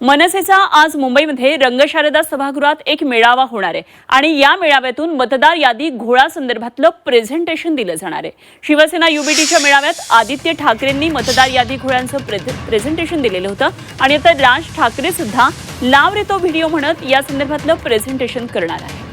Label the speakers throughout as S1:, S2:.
S1: मनसेचा आज मुंबईमध्ये रंगशारदा सभागृहात एक मेळावा होणार आहे. आणि या मेळाव्यातून मतदार यादी घोळा संदर्भातलं प्रेझेंटेशन दिलं जाणार आहे. शिवसेना युबीटीच्या मेळाव्यात आदित्य ठाकरेंनी मतदार यादी घोळ्यांचं प्रेझेंटेशन दिलेलं होतं. आणि आता राज ठाकरे सुद्धा लाव रे तो व्हिडिओ म्हणत या संदर्भातलं प्रेझेंटेशन करणार आहे.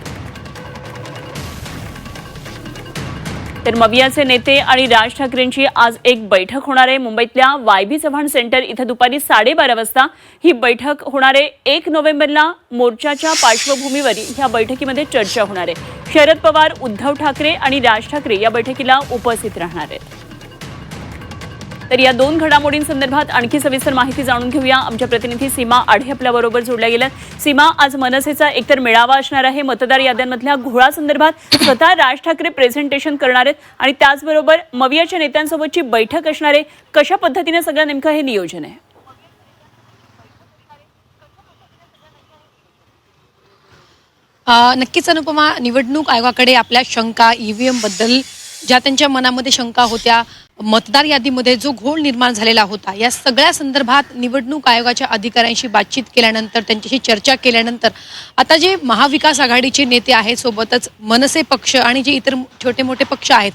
S1: तर मवियाचे नेते आणि राज ठाकरेंची आज एक बैठक होणार आहे. मुंबईतल्या वाय बी चव्हाण सेंटर इथं दुपारी साडेबारा वाजता ही बैठक होणार आहे. एक नोव्हेंबरला मोर्चाच्या पार्श्वभूमीवर ह्या बैठकीमध्ये चर्चा होणार आहे. शरद पवार उद्धव ठाकरे आणि राज ठाकरे या बैठकीला उपस्थित राहणार आहेत. तर या दोन घडामोडींसंदर्भात आणखी सविस्तर माहिती जाणून घेऊया. आमच्या प्रतिनिधी सीमा आढे आपल्या बरोबर जोडल्या गेल्या. सीमा आज मनसेचा एकतर मेळावा असणार आहे मतदार याद्यांमधल्या घोळासंदर्भात स्वतः राज ठाकरे प्रेझेंटेशन करणार आहेत आणि त्याचबरोबर मवियाच्या नेत्यांसोबतची बैठक असणार आहे. कशा पद्धतीने सगळं नेमकं हे नियोजन आहे?
S2: नक्कीच अनुपमा निवडणूक आयोगाकडे आपल्या शंका ईव्हीएमबद्दल ज्या त्यांच्या मनामध्ये शंका होत्या मतदार यादीमध्ये जो घोळ निर्माण झालेला होता या सगळ्या संदर्भात निवडणूक आयोगाच्या अधिकाऱ्यांशी बातचीत केल्यानंतर त्यांच्याशी चर्चा केल्यानंतर आता जे महाविकास आघाडीचे नेते आहेत सोबतच मनसे पक्ष आणि जे इतर छोटे मोठे पक्ष आहेत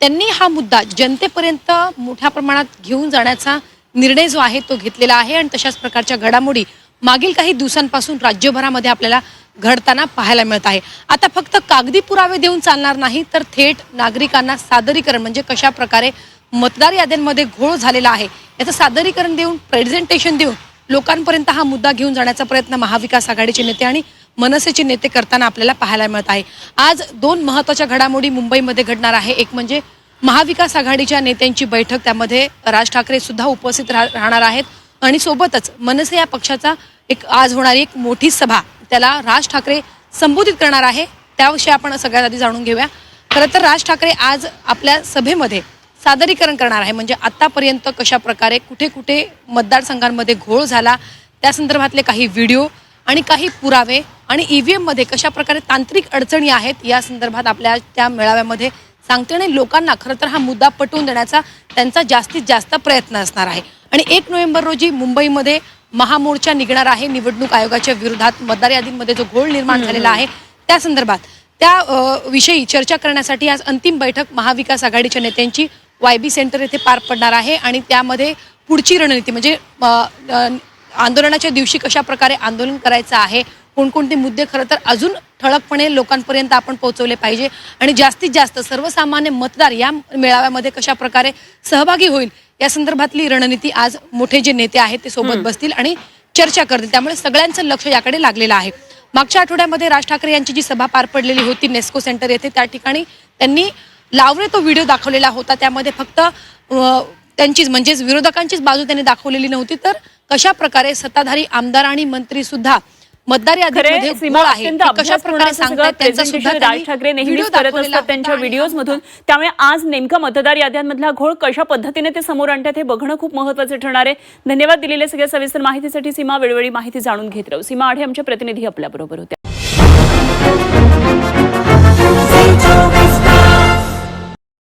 S2: त्यांनी हा मुद्दा जनतेपर्यंत मोठ्या प्रमाणात घेऊन जाण्याचा निर्णय जो आहे तो घेतलेला आहे आणि तशाच प्रकारच्या घडामोडी मागील काही दिवसांपासून राज्यभरामध्ये आपल्याला घडताना पाहायला मिळत आहे. आता फक्त कागदी पुरावे देऊन चालणार नाही तर थेट नागरिकांना सादरीकरण म्हणजे कशा प्रकारे मतदार याद्यांमध्ये घोळ झालेला आहे याचं सादरीकरण देऊन प्रेझेंटेशन देऊन लोकांपर्यंत हा मुद्दा घेऊन जाण्याचा प्रयत्न महाविकास आघाडीचे नेते आणि मनसेचे नेते करताना आपल्याला पाहायला मिळत आहे. आज दोन महत्त्वाच्या घडामोडी मुंबईमध्ये घडणार आहे. एक म्हणजे महाविकास आघाडीच्या नेत्यांची बैठक त्यामध्ये राज ठाकरे सुद्धा उपस्थित राहणार आहेत. आणि सोबतच मनसे या पक्षाचा एक आज होणारी एक मोठी सभा त्याला राज ठाकरे संबोधित करणार आहे त्याविषयी आपण सगळ्यात आधी जाणून घेऊया. खरं तर राज ठाकरे आज आपल्या सभेमध्ये सादरीकरण करणार आहे म्हणजे आतापर्यंत कशा प्रकारे कुठे कुठे मतदारसंघांमध्ये घोळ झाला त्या संदर्भातले काही व्हिडिओ आणि काही पुरावे आणि ईव्हीएम एममध्ये कशा प्रकारे तांत्रिक अडचणी आहेत या संदर्भात आपल्या त्या मेळाव्यामध्ये सांगते आणि लोकांना खरं तर हा मुद्दा पटवून देण्याचा त्यांचा जास्तीत जास्त प्रयत्न असणार आहे. आणि एक नोव्हेंबर रोजी मुंबईमध्ये महामोर्चा निघणार आहे. निवडणूक आयोगाच्या विरोधात मतदार यादीमध्ये जो घोळ निर्माण झालेला आहे त्या संदर्भात. त्या विषयी चर्चा करण्यासाठी आज अंतिम बैठक महाविकास आघाडीच्या नेत्यांची वाय बी सेंटर येथे पार पडणार आहे आणि त्यामध्ये पुढची रणनीती म्हणजे आंदोलनाच्या दिवशी कशा प्रकारे आंदोलन करायचं आहे कोणकोणते मुद्दे खरं तर अजून ठळकपणे लोकांपर्यंत आपण पोहोचवले पाहिजे. आणि जास्तीत जास्त सर्वसामान्य मतदार या मेळाव्यामध्ये कशा प्रकारे सहभागी होईल या संदर्भातली रणनीती आज मोठे जे नेते आहेत ते सोबत बसतील आणि चर्चा करतील. त्यामुळे सगळ्यांचं लक्ष याकडे लागलेलं आहे. मागच्या आठवड्यामध्ये राज ठाकरे यांची जी सभा पार पडलेली होती नेस्को सेंटर येथे त्या ठिकाणी त्यांनी लावरे तो व्हिडिओ दाखवलेला होता. त्यामध्ये फक्त त्यांचीच म्हणजेच विरोधकांचीच बाजू त्यांनी दाखवलेली नव्हती. तर कशा प्रकारे सत्ताधारी आमदार आणि मंत्री सुद्धा मतदार
S1: राज ठाकरे त्यांच्या त्यामुळे आज नेमका मतदार याद्यांमधला घोळ कशा पद्धतीने ते समोर आणतात हे बघणं खूप महत्वाचं ठरणार आहे. धन्यवाद दिलेल्या सगळ्या सविस्तर माहितीसाठी सीमा वेळोवेळी माहिती जाणून घेत राहू. सीमा आढे आमच्या प्रतिनिधी आपल्याबरोबर होत्या.